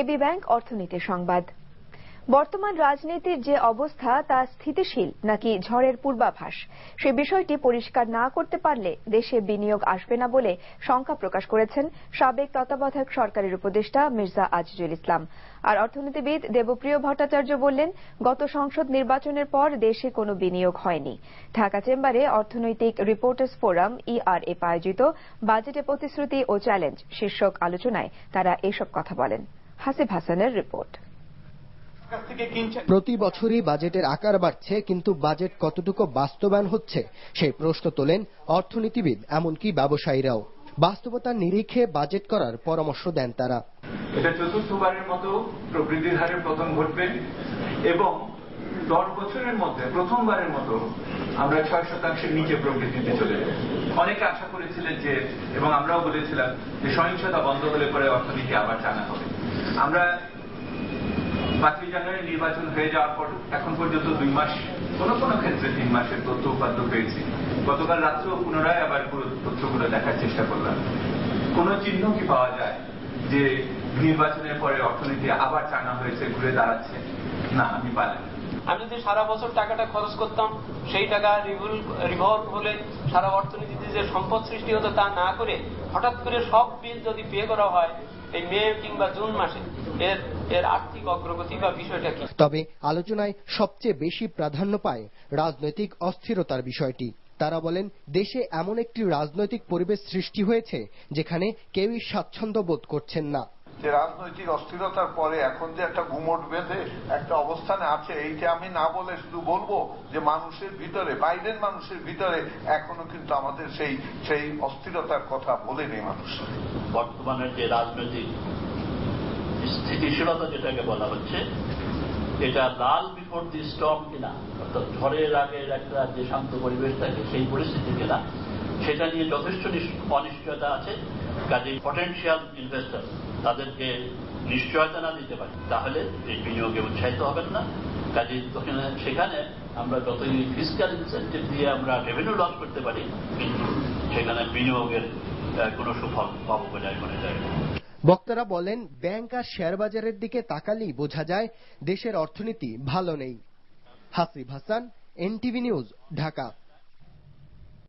AB bank অর্থনীতি সংবাদ। বর্তমান রাজনীতির যে অবস্থা, তা স্থিতিশীল নাকি ঝড়ের পূর্বাভাস? সে বিষয়টি পরিষ্কার না করতে পারলে দেশে বিনিয়োগ আসবে না বলে শঙ্কা প্রকাশ করেছেন সাবেক তত্ত্বাবধায়ক সরকারের উপদেষ্টা মির্জা আজিজুল ইসলাম। আর অর্থনীতিবিদ দেবপ্রিয় ভট্টাচার্য বললেন, গত সংসদ নির্বাচনের পর দেশে কোনো বিনিয়োগ হয়নি। ঢাকা চেম্বারে অর্থনৈতিক রিপোর্টার্স ফোরাম ইআরএফ আয়োজিত বাজেটে প্রতিশ্রুতি ও চ্যালেঞ্জ শীর্ষক আলোচনায় তারা এসব কথা বলেন। হাসিব হাসানের রিপোর্ট। প্রতি বছরই বাজেটের আকার বাড়ছে কিন্তু বাজেট কতটুকু বাস্তবায়ন হচ্ছে সেই প্রশ্ন তোলেন অর্থনীতিবিদ এমনকি ব্যবসায়ীরাও। বাস্তবতার নিরিখে বাজেট করার পরামর্শ দেন তারা। এটা চতুর্থবারের মতো প্রবৃদ্ধির হারে পতন ঘটবে এবং দশ বছরের মধ্যে প্রথমবারের মতো আমরা ছয় শতাংশের নিচে প্রবৃদ্ধিতে চলে যাব। অনেকে আশা করেছিলেন যে এবং আমরাও বলেছিলাম যে সহিংসতা বন্ধ হলে পরে অর্থনীতি আবার টানা হবে। আমরা পাঁচই জানুয়ারি নির্বাচন হয়ে যাওয়ার পর এখন পর্যন্ত দুই মাস, কোন কোন ক্ষেত্রে তিন মাসের তথ্য উপাত্য পেয়েছি। গতকাল রাত্রেও পুনরায় আবার পুরো তথ্যগুলো দেখার চেষ্টা করলাম। কোন চিহ্ন কি পাওয়া যায় যে নির্বাচনের পরে অর্থনীতি আবার টানা হয়েছে, ঘুরে দাঁড়াচ্ছে? না, আমি পাইনি। আমি যদি সারা বছর টাকাটা খরচ করতাম, সেই টাকা রিভলভ হলে সারা অর্থনীতিতে যে সম্পদ সৃষ্টি হতো তা না করে হঠাৎ করে সব বিল যদি পে করা হয়, এই মে কিংবা জুন মাসে, এর এর আর্থিক অগ্রগতি বা বিষয়টা কি? তবে আলোচনায় সবচেয়ে বেশি প্রাধান্য পায় রাজনৈতিক অস্থিরতার বিষয়টি। তারা বলেন, দেশে এমন একটি রাজনৈতিক পরিবেশ সৃষ্টি হয়েছে যেখানে কেউই স্বাচ্ছন্দ্য বোধ করছেন না। যে রাজনৈতিক অস্থিরতার পরে এখন যে একটা গুমট বেঁধে একটা অবস্থানে আছে, এইটা আমি না বলে শুধু বলব যে মানুষের ভিতরে, বাইরের মানুষের ভিতরে এখনও কিন্তু আমাদের সেই সেই অস্থিরতার কথা বলে নেই মানুষ। বর্তমানের যে রাজনৈতিক স্থিতিশীলতা যেটাকে বলা হচ্ছে, এটা লাল বিফোর দি স্টম কিনা, অর্থাৎ ঝড়ের আগের একটা যে শান্ত পরিবেশ থাকে, সেই পরিস্থিতি কিনা, সেটা নিয়ে যথেষ্ট অনিশ্চয়তা আছে। কাজে পটেন্সিয়াল ইনভেস্টর তাদেরকে নিশ্চয়তা না দিতে পারি। তাহলে এই বিনিয়োগে উৎসাহিত হবেন না। কাজে সেখানে আমরা যতই ফিজিক্যাল ইনসেন্টিভ দিয়ে আমরা রেভিনিউ লস করতে পারি, কিন্তু সেখানে বিনিয়োগের কোনো সুফল পাবো বলে আমি মনে যায় বক্তারা বলেন, ব্যাংক আর শেয়ার বাজারের দিকে তাকালেই বোঝা যায় দেশের অর্থনীতি ভালো নেই। Hasib Hasan, NTV news, Dhaka.